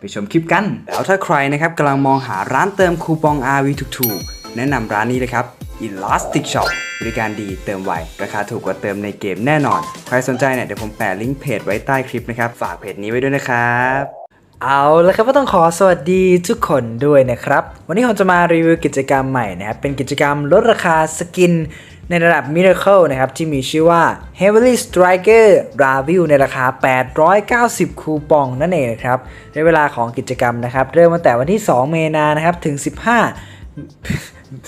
ไปชมคลิปกัน แล้วถ้าใครนะครับกำลังมองหาร้านเติมคูปอง RV ถูกๆ แนะนำร้านนี้เลยครับ Elastic Shop บริการดีเติมไว ราคาถูกกว่าเติมในเกมแน่นอน ใครสนใจเนี่ยเดี๋ยวผมแปะลิงก์เพจไว้ใต้คลิปนะครับ ฝากเพจนี้ไว้ด้วยนะครับเอาและครับก็ต้องขอสวัสดีทุกคนด้วยนะครับ วันนี้ผมจะมารีวิวกิจกรรมใหม่นะครับ เป็นกิจกรรมลดราคาสกิน ในระดับ Miracle นะครับที่มีชื่อว่า Heavily Striker Review ในราคา 890 คูปองนั่นเองนะครับในเวลาของกิจกรรมนะครับ เริ่มตั้งแต่วันที่ 2 เมษายนนะครับถึง 15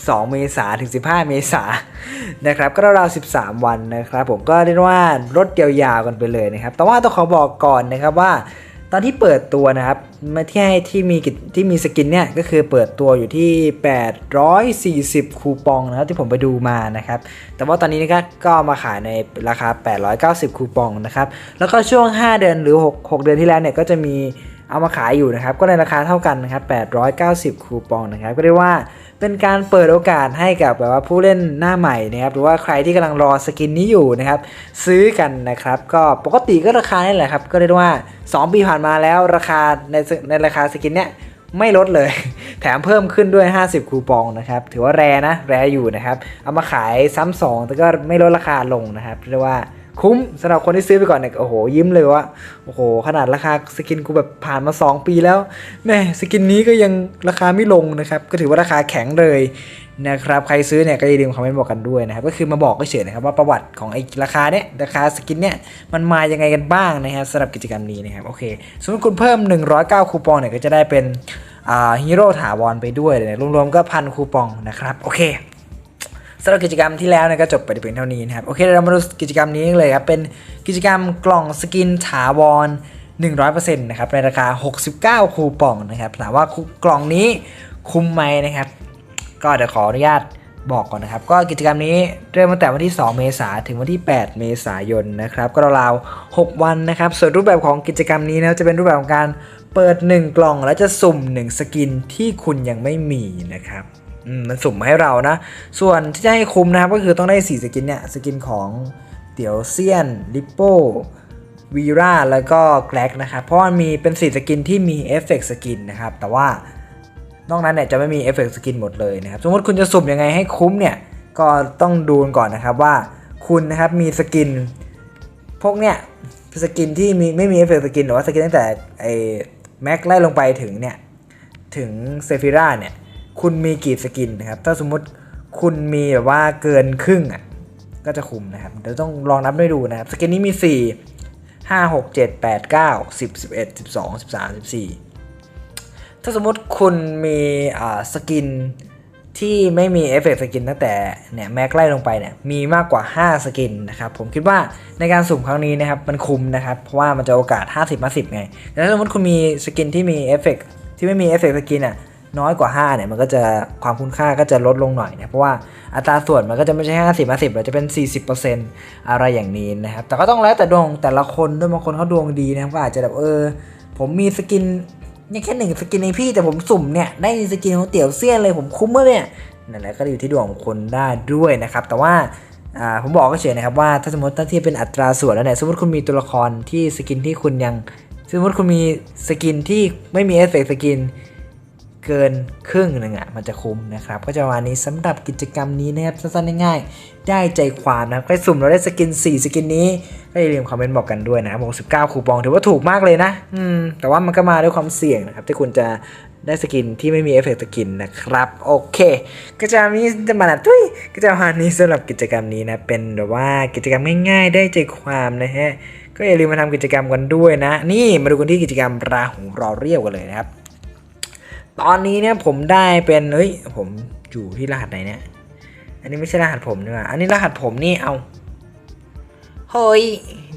2 เมษาถึง 15 เมษานะครับ ก็ราวๆ13 วันนะครับ ผมก็เรียกว่าลดยาวๆกันไปเลยนะครับ แต่ว่าต้องขอบอกก่อนนะครับว่า ตอนที่เปิดตัวนะครับมาที่ให้ที่มีกิจที่มีสกินเนี่ยก็คือเปิดตัวอยู่ที่ 840 คูปองนะครับที่ผมไปดูมานะครับ แต่ว่าตอนนี้นะครับก็มาขายในราคา 890 คูปองนะครับ แล้วก็ช่วง 5 เดือนหรือ 6 6 เดือนที่แล้วเนี่ยก็จะมี เอามาขายอยู่นะครับ ก็ในราคาเท่ากันนะครับ 890 คูปองนะครับ ก็เรียกว่าเป็นการเปิดโอกาสให้กับแบบว่าผู้เล่นหน้าใหม่นะครับ หรือว่าใครที่กำลังรอสกินนี้อยู่นะครับ ซื้อกันนะครับ ก็ปกติก็ราคานี่แหละครับ ก็เรียกว่า 2 ปีผ่านมาแล้วราคาในในราคาสกินเนี้ยไม่ลดเลย แถมเพิ่มขึ้นด้วย 50 คูปองนะครับ ถือว่าแรนะ แรอยู่นะครับ เอามาขายซ้ำสองแต่ก็ไม่ลดราคาลงนะครับ เรียกว่า คุ้มสำหรับคนที่ซื้อไปก่อนเนี่ยโอ้โหยิ้มเลยว่าโอ้โห ขนาดราคาสกินกูแบบผ่านมา 2 ปีแล้วแม่สกินนี้ก็ยังราคาไม่ลงนะครับก็ถือว่าราคาแข็งเลยนะครับใครซื้อเนี่ยก็อย่าลืมคอมเมนต์บอกกันด้วยนะครับก็คือมาบอกเฉยๆนะครับว่าประวัติของไอ้ราคาเนี่ยราคาสกินเนี่ยมันมายังไงกันบ้างนะครับสำหรับกิจกรรมนี้นะครับโอเคสมมติคุณเพิ่ม 109 คูปองเนี่ยก็จะได้เป็นฮีโร่ถาวรไปด้วยเลยรวมๆก็พันคูปองนะครับโอเค สำหรับกิจกรรมที่แล้วเนี่ยก็จบไปเพียงเท่านี้นะครับ โอเคเรามาดูกิจกรรมนี้เลยครับ เป็นกิจกรรมกล่องสกินถาวร 100%นะครับ ในราคา 69 คูปองนะครับถามว่ากล่องนี้คุ้มไหมนะครับ ก็เดี๋ยวขออนุญาตบอกก่อนนะครับ ก็กิจกรรมนี้เริ่มตั้งแต่วันที่ 2 เมษายนถึงวันที่ 8 เมษายนนะครับ ก็ราวๆ6วันนะครับ ส่วนรูปแบบของกิจกรรมนี้นะจะเป็นรูปแบบของการเปิด 1 กล่องแล้วจะสุ่ม 1 สกินที่คุณยังไม่มีนะครับ มันสุ่มมาให้เรานะ ส่วนที่จะให้คุ้มนะครับก็คือต้องได้ 4 สกินเนี่ย สกินของเตี๋ยวเซียน ลิปโป้วีราแล้วก็แกลกนะครับ เพราะว่ามีเป็น4สกินที่มีเอฟเฟกต์สกินนะครับ แต่ว่านอกนั้นเนี่ยจะไม่มีเอฟเฟกต์สกินหมดเลยนะครับ สมมติคุณจะสุ่มยังไงให้คุ้มเนี่ย ก็ต้องดูก่อนนะครับว่าคุณนะครับมีสกิน พวกเนี่ยสกินที่มีไม่มีเอฟเฟกต์สกินหรือว่าสกินตั้งแต่ไอแม็กไล่ลงไปถึงเนี่ยถึงเซฟิราเนี่ย คุณมีกี่สกินนะครับ ถ้าสมมุติคุณมีแบบว่าเกินครึ่งอะก็จะคุมนะครับ เดี๋ยวต้องลองนับด้วยดูนะครับ สกินนี้มี 4 5 6 7 8 9 10 11 12 13 14 ถ้าสมมติคุณมีอ่าสกินที่ไม่มีเอฟเฟกต์สกินตั้งแต่เนี่ยแม็กไล่ลงไปเนี่ยมีมากกว่า 5 สกินนะครับผมคิดว่าในการสุ่มครั้งนี้นะครับมันคุ้มนะครับ เพราะว่ามันจะโอกาส 50มา10ไงแต่ถ้าสมมติคุณมีสกินที่มีเอฟเฟกต์ที่ไม่มีเอฟเฟกต์สกินอะ น้อยกว่า 5 เนี่ยมันก็จะความคุณค่าก็จะลดลงหน่อยนะเพราะว่าอัตราส่วนมันก็จะไม่ใช่ 50มา10แต่จะเป็น 40%อะไรอย่างนี้นะครับ แต่ก็ต้องแล้วแต่ดวงแต่ละคนด้วยบางคนเขาดวงดีนะครับก็อาจจะแบบเออ ผมมีสกินเนี่ยแค่หนึ่งสกินในพี่แต่ผมสุ่มเนี่ยได้สกินของเตี๋ยวเซียนเลยผมคุ้มมากเนี่ยนั่นแหละก็อยู่ที่ดวงของคนได้ด้วยนะครับ แต่ว่าผมบอกก็เฉยนะครับว่าถ้าสมมติถ้าทียบเป็นอัตราส่วนแล้วเนี่ยสมมติคุณมีตัวละครที่สกินที่คุณยัง สมมติคุณมีสกินที่ไม่มีเอฟเฟกต์สกิน เกินครึ่งหนึ่งอะมันจะคุ้มนะครับ ก็จะประมาณนี้สำหรับกิจกรรมนี้นะครับสั้นๆง่ายๆได้ใจความนะใครสุ่มเราได้สกิน 4 สกินนี้ก็อย่าลืมคอมเมนต์บอกกันด้วยนะครับ69คูปองถือว่าถูกมากเลยนะ อืม แต่ว่ามันก็มาด้วยความเสี่ยงนะครับ ที่คุณจะได้สกินที่ไม่มีเอฟเฟกต์สกินนะครับ โอเคกิจกรรมนี้จะมาทุยกิจกรรมนี้สำหรับกิจกรรมนี้นะเป็นแบบว่ากิจกรรมง่าย ๆ ได้ใจความนะฮะก็อย่าลืมมาทำกิจกรรมกันด้วยนะ นี่มาดูกันที่กิจกรรมราหูรอเรียวกันเลยนะครับ ตอนนี้เนี่ยผมได้เป็นเฮ้ยผมอยู่ที่รหัสไหนเนี่ย อันนี้ไม่ใช่รหัสผมนี่หว่าอันนี้รหัสผมนี่เอาเฮ้ย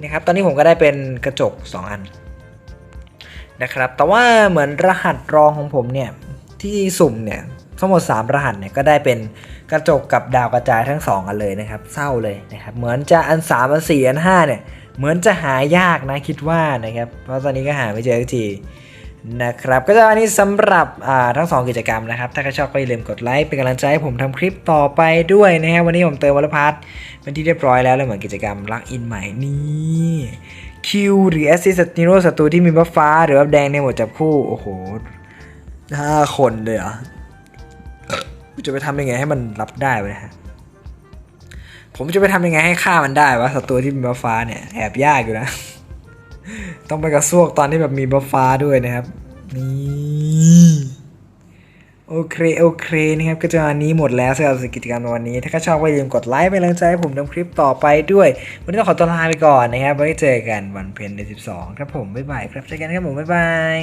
นะครับ ตอนนี้ผมก็ได้เป็นกระจก 2 อันนะครับ แต่ว่าเหมือนรหัสรองของผมเนี่ยที่สุ่มเนี่ยทั้งหมด 3 รหัสเนี่ยก็ได้เป็นกระจกกับดาวกระจายทั้ง 2 อันเลยนะครับ เศร้าเลยนะครับ เหมือนจะอัน 3 อัน 4 อัน 5 เนี่ย เหมือนจะหายากนะคิดว่านะครับ เพราะตอนนี้ก็หาไม่เจอสักที นะครับก็จะวันนี้สำหรับทั้ง 2 กิจกรรมนะครับ ถ้าใครชอบก็อย่าลืมกดไลค์เป็นกำลังใจให้ผมทำคลิปต่อไปด้วยนะครับวันนี้ผมเติมวลพัทเป็นที่เรียบร้อยแล้วเลยเหมือนกิจกรรมลักอินใหม่นี่คิวหรือแอสซิสติโนศัตรูที่มีบัฟฟ้า หรือบัฟแดงในหมวดจับคู่ โอ้โหห้าคนเลยเหรอจะไปทำยังไงให้มันรับได้วะเนะฮะผมจะไปทำยังไงให้ฆ่ามันได้วะศัตรูที่มีบัฟฟ้าเนี่ยแอบยากอยู่นะ ต้องไปกระซวกตอนที่แบบมีบัฟฟ้าด้วยนะครับ นี่โอเคโอเคนะครับก็จะวันนี้หมดแล้วสำหรับกิจกรรมในวันนี้ ถ้าใครชอบก็อย่าลืมกดไลค์เป็นกำลังใจให้ผมทำคลิปต่อไปด้วย วันนี้ต้องขอตัวลาไปก่อนนะครับไว้เจอกันวันเพ็ญเดือนสิบสองครับผม บ๊ายบายครับเจอกันครับผม บ๊ายบาย